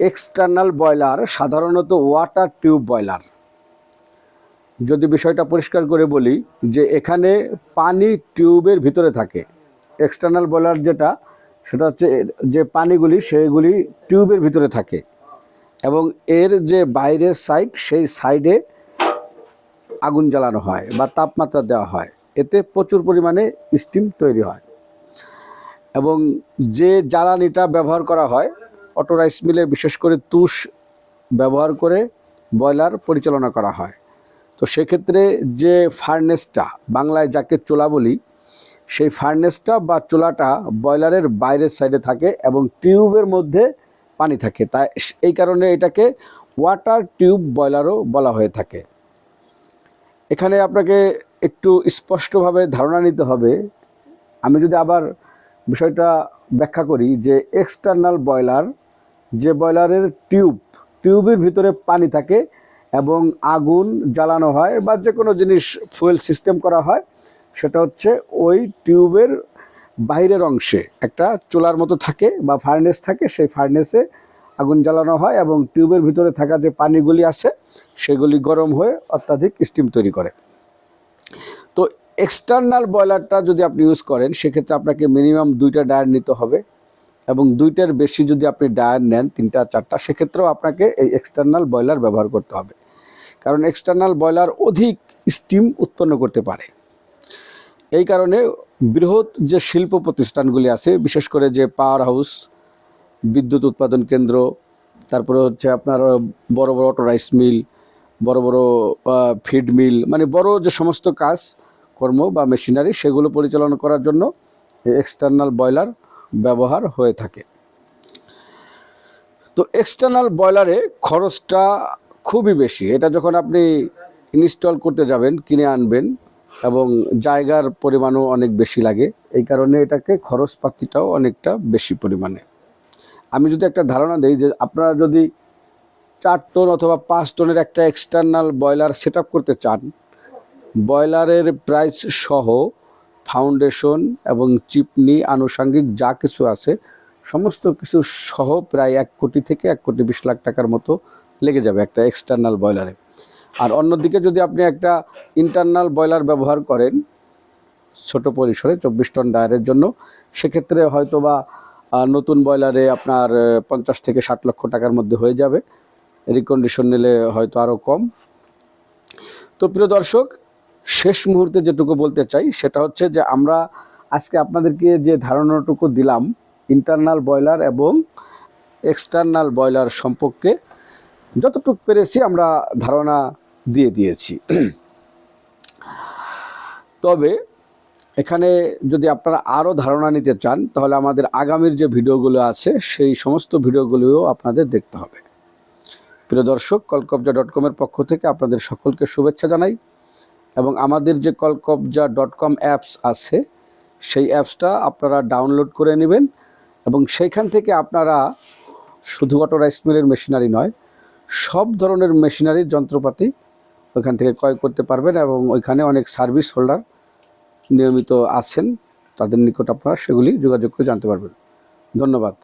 External boiler সাধারণত water tube boiler যদি বিষয়টা পরিষ্কার করে বলি, যে এখানে পানি টিউবের ভিতরে থাকে। এক্সটার্নাল বয়লার যেটা, সেটা হচ্ছে যে পানিগুলি, সেগুলি টিউবের ভিতরে থাকে। এবং এর যে বাইরের সাইড, সেই সাইডে আগুন জ্বালানো হয় বা তাপমাত্রা দেওয়া হয়। এতে প্রচুর পরিমাণে স্টিম তৈরি হয়। এবং যে জ্বালানিটা ব্যবহার করা হয় অটো রাইস মিলে বিশেষ করে তুষ ব্যবহার করে বয়লার পরিচালনা করা হয়। তো সেক্ষেত্রে যে ফার্নেসটা, বাংলায় যাকে চোলা বলি, সেই ফার্নেসটা বা চোলাটা বয়লারের বাইরের সাইডে থাকে এবং টিউবের মধ্যে পানি থাকে। তাই এই কারণে এটাকে ওয়াটার টিউব বয়লারও বলা হয়ে থাকে। এখানে আপনাকে একটু স্পষ্টভাবে ধারণা নিতে হবে। আমি যদি আবার বিষয়টা ব্যাখ্যা করি যে এক্সটার্নাল বয়লার যে বয়লারের টিউব টিউবের ভিতরে পানি থাকে এবং আগুন জ্বালানো হয় বা যে কোনো জিনিস ফুয়েল সিস্টেম করা হয়, সেটা হচ্ছে ওই টিউবের বাইরের অংশে একটা চুলার মতো থাকে বা ফার্নেস থাকে, সেই ফার্নেসে আগুন জ্বালানো হয় এবং টিউবের ভিতরে থাকা যে পানিগুলি আছে, সেগুলি গরম হয়ে অত্যাধিক স্টিম তৈরি করে। তো এক্সটার্নাল বয়লারটা যদি আপনি ইউজ করেন, সেক্ষেত্রে আপনাকে মিনিমাম দুইটা ডায়ার নিতে হবে। এবং দুইটার বেশি যদি আপনি ডায়ার নেন, তিনটা, চারটা, সেক্ষেত্রেও আপনাকে এই এক্সটার্নাল বয়লার ব্যবহার করতে হবে। কারণ এক্সটার্নাল বয়লার অধিক স্টিম উৎপন্ন করতে পারে। এই কারণে বৃহৎ যে শিল্প প্রতিষ্ঠানগুলি আছে, বিশেষ করে যে পাওয়ার হাউস বিদ্যুৎ উৎপাদন কেন্দ্র, তারপরে হচ্ছে আপনার বড় বড় অটো রাইস মিল বড় বড় ফিড মিল মানে বড় যে সমস্ত কাজ, কর্ম বা মেশিনারি সেগুলো পরিচালনা করার জন্য এক্সটার্নাল বয়লার ব্যবহার হয়ে থাকে। তো এক্সটার্নাল বয়লারে খরচটা খুবই বেশি। এটা যখন আপনি ইনস্টল করতে যাবেন, কিনে আনবেন এবং জায়গার পরিমাণও অনেক বেশি লাগে, এই কারণে এটাকে খরচপাতিটাও অনেকটা বেশি পরিমাণে। আমি যদি একটা ধারণা দিই যে আপনারা যদি চার টন অথবা পাঁচ টনের একটা এক্সটার্নাল বয়লার সেট করতে চান বয়লারের প্রাইস সহ ফাউন্ডেশন এবং চিপনি আনুষঙ্গিক যা কিছু আছে, সমস্ত কিছু সহ প্রায় এক কোটি থেকে এক কোটি বিশ লাখ টাকার মতো লেগে যাবে একটা এক্সটার্নাল বয়লারে আর অন্যদিকে যদি আপনি একটা ইন্টারনাল বয়লার ব্যবহার করেন, ছোট পরিসরে চব্বিশ টন ডায়ারের জন্য, সেক্ষেত্রে হয়তো বা নতুন বয়লারে আপনার পঞ্চাশ থেকে ষাট লক্ষ টাকার মধ্যে হয়ে যাবে। রিকন্ডিশন নিলে হয়তো আরও কম। তো প্রিয় দর্শক শেষ মুহূর্তে যেটুকু বলতে চাই, সেটা হচ্ছে যে আমরা আজকে আপনাদেরকে যে ধারণাটুকু দিলাম ইন্টারনাল বয়লার এবং এক্সটার্নাল বয়লার সম্পর্কে যতটুকু পেরেছি আমরা ধারণা দিয়ে দিয়েছি। তবে এখানে যদি আপনারা আরও ধারণা নিতে চান, তাহলে আমাদের আগামীর যে ভিডিওগুলো আছে, সেই সমস্ত ভিডিওগুলোও আপনাদের দেখতে হবে। প্রিয় দর্শক, কলকবজা ডট কমের পক্ষ থেকে আপনাদের সকলকে শুভেচ্ছা জানাই। এবং আমাদের যে কলকবজা ডট কম অ্যাপস আছে, সেই অ্যাপসটা আপনারা ডাউনলোড করে নেবেন এবং সেইখান থেকে আপনারা শুধুমাত্র রাইস মিলের মেশিনারি নয়, সব ধরনের মেশিনারির যন্ত্রপাতি ওইখান থেকে ক্রয় করতে পারবেন এবং ওইখানে অনেক সার্ভিস হোল্ডার নিয়মিত আছেন, তাদের নিকট আপনারা সেগুলি যোগাযোগ করে জানতে পারবেন। ধন্যবাদ।